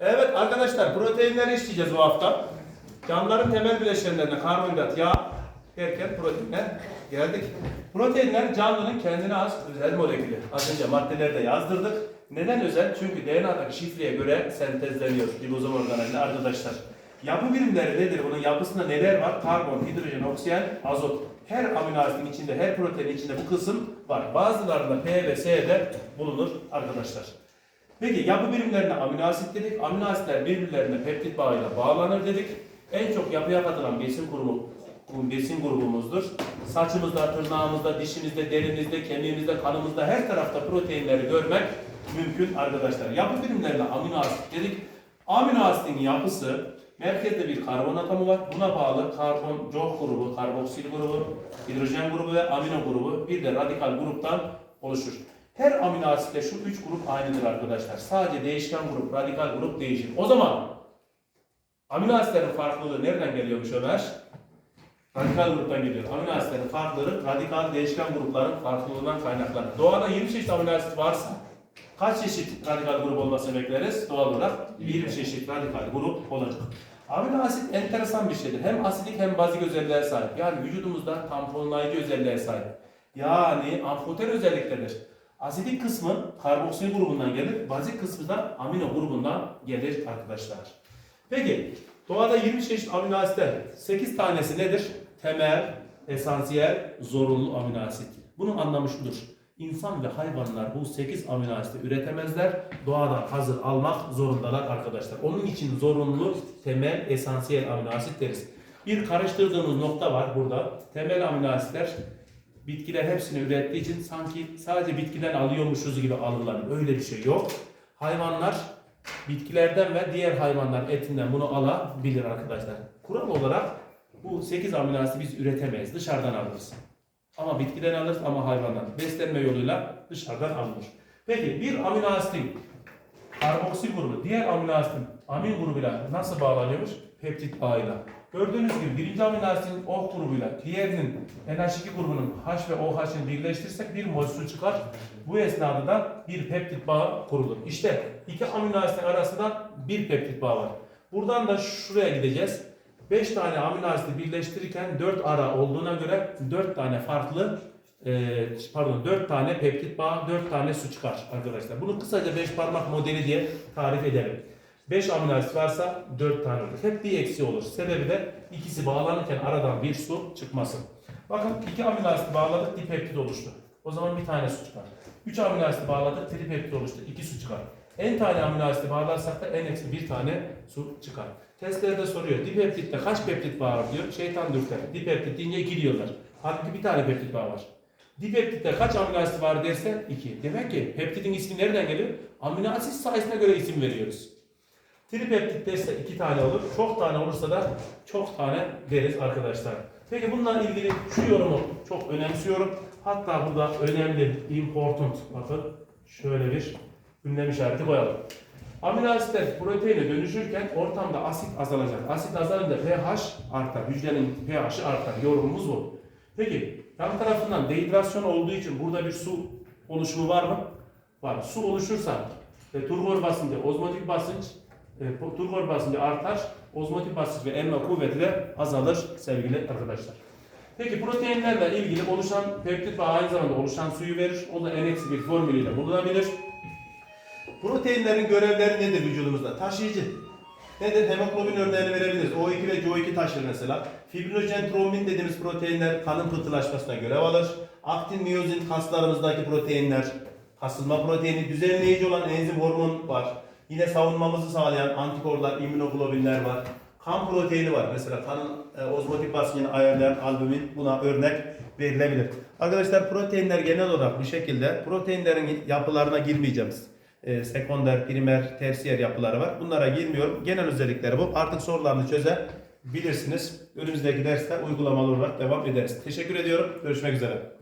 Evet arkadaşlar proteinleri işleyeceğiz bu hafta. Canlıların temel bileşenlerine karbonhidrat, yağ derken proteinler geldik. Proteinler canlının kendine has özel molekülü. Az önce maddeleri de yazdırdık. Neden özel? Çünkü DNA'daki şifreye göre sentezleniyor ribozom organelinde arkadaşlar. Yapı birimleri nedir? Bunun yapısında neler var? Karbon, hidrojen, oksijen, azot. Her amino asitin içinde, her proteinin içinde bu kısım var. Bazılarında P ve S'de bulunur arkadaşlar. Peki yapı birimlerine amino asit dedik. Amino asitler birbirlerine peptit bağıyla bağlanır dedik. En çok yapıya katılan besin grubu bu besin grubumuzdur. Saçımızda, tırnağımızda, dişimizde, derimizde, kemiğimizde, kanımızda her tarafta proteinleri görmek mümkün arkadaşlar. Yapı birimlerine amino asit dedik. Amino asitin yapısı merkezde bir karbon atomu var. Buna bağlı karbon COH grubu, karboksil grubu, hidrojen grubu ve amino grubu bir de radikal gruptan oluşur. Her amino asitte şu üç grup aynıdır arkadaşlar. Sadece değişken grup, radikal grup değişir. O zaman amino asitlerin farklılığı nereden geliyormuş Ömer? Radikal gruptan geliyor. Amino asitlerin farkları radikal değişken grupların farklılığından kaynaklanır. Doğada 20 çeşit amino asit varsa kaç çeşit radikal grup olmasını bekleriz? Doğal olarak bir çeşit radikal grup olacak. Amino asit enteresan bir şeydir. Hem asidik hem bazik özelliğe sahip. Yani vücudumuzda tamponlayıcı özelliğe sahip. Yani amfoter özelliktedir. Asidik kısmı karboksil grubundan gelir, bazik kısmı da amino grubundan gelir arkadaşlar. Peki doğada 20 çeşit amino asitler 8 tanesi nedir? Temel, esansiyel, zorunlu amino asit. Bunun anlamı şudur. İnsan ve hayvanlar bu 8 amino asiti üretemezler. Doğadan hazır almak zorundalar arkadaşlar. Onun için zorunlu temel, esansiyel amino asit deriz. Bir karıştırdığımız nokta var burada. Temel amino asitler bitkiler hepsini ürettiği için sanki sadece bitkiden alıyormuşuz gibi algılanır. Öyle bir şey yok. Hayvanlar bitkilerden ve diğer hayvanlar etinden bunu alabilir arkadaşlar. Kural olarak bu 8 amino biz üretemeyiz. Dışarıdan alırız. Ama bitkiden alırız ama hayvandan. Beslenme yoluyla dışarıdan alınır. Peki bir amino karboksil grubu diğer amino amin grubuyla nasıl bağlanıyormuş? Peptit bağıyla. Gördüğünüz gibi birinci amino asitin OH grubuyla diğerinin NH2 grubunun H ve OH'ını birleştirirsek bir mol çıkar. Bu esnada da bir peptit bağı kurulur. İşte iki amino asitin arasında bir peptit bağı var. Buradan da şuraya gideceğiz. 5 tane amino asiti birleştirirken 4 ara olduğuna göre 4 tane farklı e, pardon 4 tane peptit bağı 4 tane su çıkar arkadaşlar. Bunu kısaca 5 parmak modeli diye tarif edelim. 5 amino asit varsa 4 tane olur. Hep bir eksi olur. Sebebi de ikisi bağlanırken aradan bir su çıkması. Bakın 2 amino asit bağladık dipeptit oluştu. O zaman bir tane su çıkar. 3 amino asit bağladık tripeptit oluştu. 2 su çıkar. En tane amino asiti bağlarsak da en eksi bir tane su çıkar. Testlerde soruyor. Dipeptitte kaç peptit bağı var diyor. Şeytan dürter. Dipeptit deyince 2 diyorlar. Halbuki bir tane peptit bağı var. Dipeptitte kaç amino asit var dersen 2. Demek ki peptidin ismi nereden geliyor? Amino asit sayısına göre isim veriyoruz. Tripeptit derse 2 tane olur. Çok tane olursa da çok tane deriz arkadaşlar. Peki bununla ilgili şu yorumu çok önemsiyorum. Hatta burada önemli, important bakın şöyle bir ünlem işareti koyalım. Amino asitler proteine dönüşürken ortamda asit azalacak. Asit azalınca pH artar. Hücrenin pH'i artar. Yorumumuz bu. Peki yan tarafından dehidrasyon olduğu için burada bir su oluşumu var mı? Var. Su oluşursa ve turgor basıncı, ozmotik basınç e, turgor basıncı artar. Ozmotik basınç ve emme kuvveti de azalır sevgili arkadaşlar. Peki proteinlerle ilgili oluşan peptit ve aynı zamanda oluşan suyu verir. O da N-1 formülüyle bulunabilir. Proteinlerin görevleri nedir vücudumuzda? Taşıyıcı. Nedir? Hemoglobin örneğini verebiliriz. O2 ve CO2 taşır mesela. Fibrinojen, trombin dediğimiz proteinler kanın pıhtılaşmasına görev alır. Aktin, miyozin kaslarımızdaki proteinler. Kasılma proteini, düzenleyici olan enzim hormon var. Yine savunmamızı sağlayan antikorlar, immünoglobinler var. Kan proteini var. Mesela kanın e, ozmotik basıncını ayarlayan albumin buna örnek verilebilir. Arkadaşlar proteinler genel olarak bu şekilde. Proteinlerin yapılarına girmeyeceğiz. E, sekonder, primer, tersiyer yapıları var. Bunlara girmiyorum. Genel özellikleri bu. Artık sorularını çözebilirsiniz. Önümüzdeki derste uygulamalı olarak devam ederiz. Teşekkür ediyorum. Görüşmek üzere.